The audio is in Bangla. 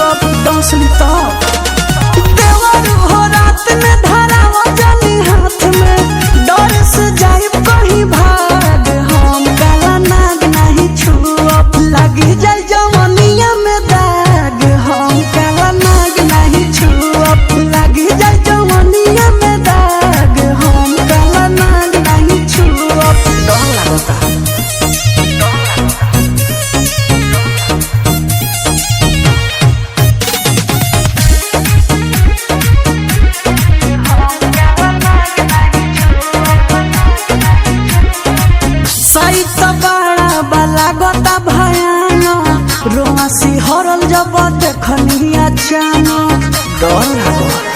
copo tão solitário জানো দল